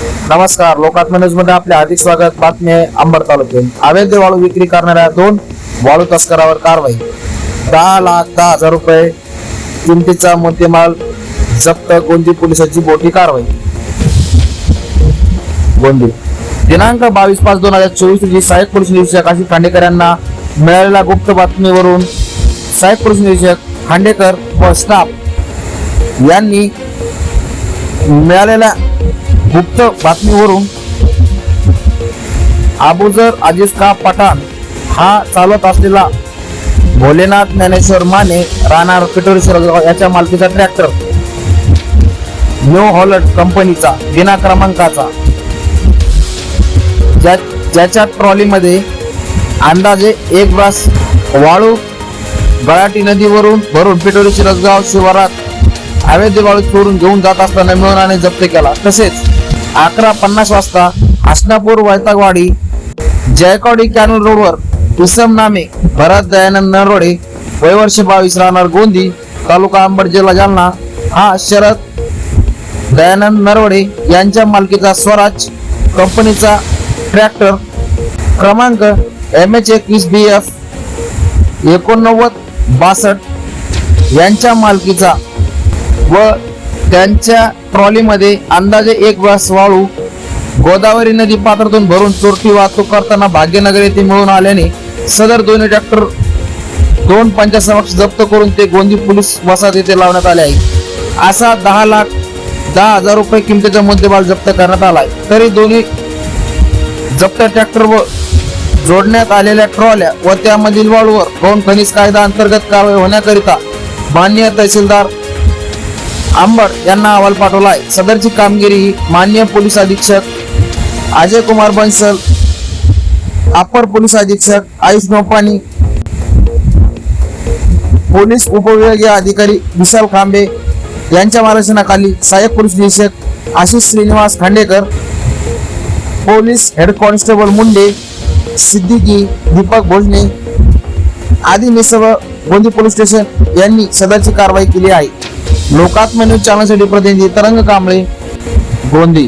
नमस्कार. लोकात्म न्यूजमध्ये आपले हार्दिक स्वागत. बातमी आहे अंबड तालुक्यात. अवैध वाळू विक्री करणाऱ्या दोन वाळू तस्करावर कारवाई. दहा लाख दहा हजार रुपये किमतीचा मुद्देमाल जप्त. गोंदी पोलिसांची मोठी कारवाई. गोंदी दिनांक बावीस पाच दोन हजार चोवीस रोजी सहाय्यक पोलीस निरीक्षक आशिष खांडेकर यांना मिळालेल्या गुप्त बातमीवरून सहाय्यक पोलीस निरीक्षक खांडेकर व स्टाफ यांनी मिळालेल्या गुप्त बातमीवरून आबुजर अजिज का पठाण हा चालत असलेला भोलेनाथ ज्ञानेश्वर माने राहणार पिटोरी याच्या मालकीचा ट्रॅक्टर न्यू हॉलंड कंपनीचा विना क्रमांकाचा. ज्या ज्याच्या ट्रॉलीमध्ये अंदाजे एक ब्रास वाळू गळाटी नदीवरून भरून पिटोरी शिरसगाव शिवारात अवैध वाळू चोरून घेऊन जात असताना मिळवणाने जप्त केला. तसेच अकरा पन्नास वाजता हसनापूर वैतागवाडी जयकवाडी कॅनल रोडवर इसम नामे भरत दयानंद नरवडे वयवर्ष बावीस राहणार गोंदी तालुका अंबड जिल्हा जालना हा शरद दयानंद नरवडे यांच्या मालकीचा स्वराज कंपनीचा ट्रॅक्टर क्रमांक एम एच एकवीस बी एफ एकोणनव्वद बासष्ट यांच्या मालकीचा व त्यांच्या ट्रॉलीमध्ये अंदाजे एक वास वाळू गोदावरी नदी पात्रातून भरून चोरटी वाहतूक करताना भाग्यनगर येथे मिळून आल्याने सदर दोन्ही ट्रॅक्टर दोन पंचासमक्ष जप्त करून ते गोंदी पोलीस वसाहत येथे लावण्यात आले आहे. असा दहा लाख दहा हजार रुपये किमतीचा मुद्देमाल जप्त करण्यात आला आहे. तरी दोन्ही जप्त ट्रॅक्टर व जोडण्यात आलेल्या ट्रॉल्या व त्यामधील वाळूवर गौण खनिज कायदा अंतर्गत कारवाई होण्याकरिता माननीय तहसीलदार आंबड यांना अहवाल पाठवला आहे सदरची कामगिरी ही माननीय पोलीस अधीक्षक अजय कुमार बन्सल अपर पोलीस अधीक्षक आयुष नोपानी पोलीस उपविभागीय अधिकारी विशाल खांबे यांच्या मार्गदर्शनाखाली सहाय्यक पोलीस निरीक्षक Ashish Shrinivas Khandekar police head constable Munde Siddiqui Deepak Bhojne आदी मिसळ गोंदी पोलीस स्टेशन यांनी सदरची कारवाई केली आहे. लोकात्म न्यूज चॅनलसाठी प्रतिनिधी तरंग कांबळे गोंदी.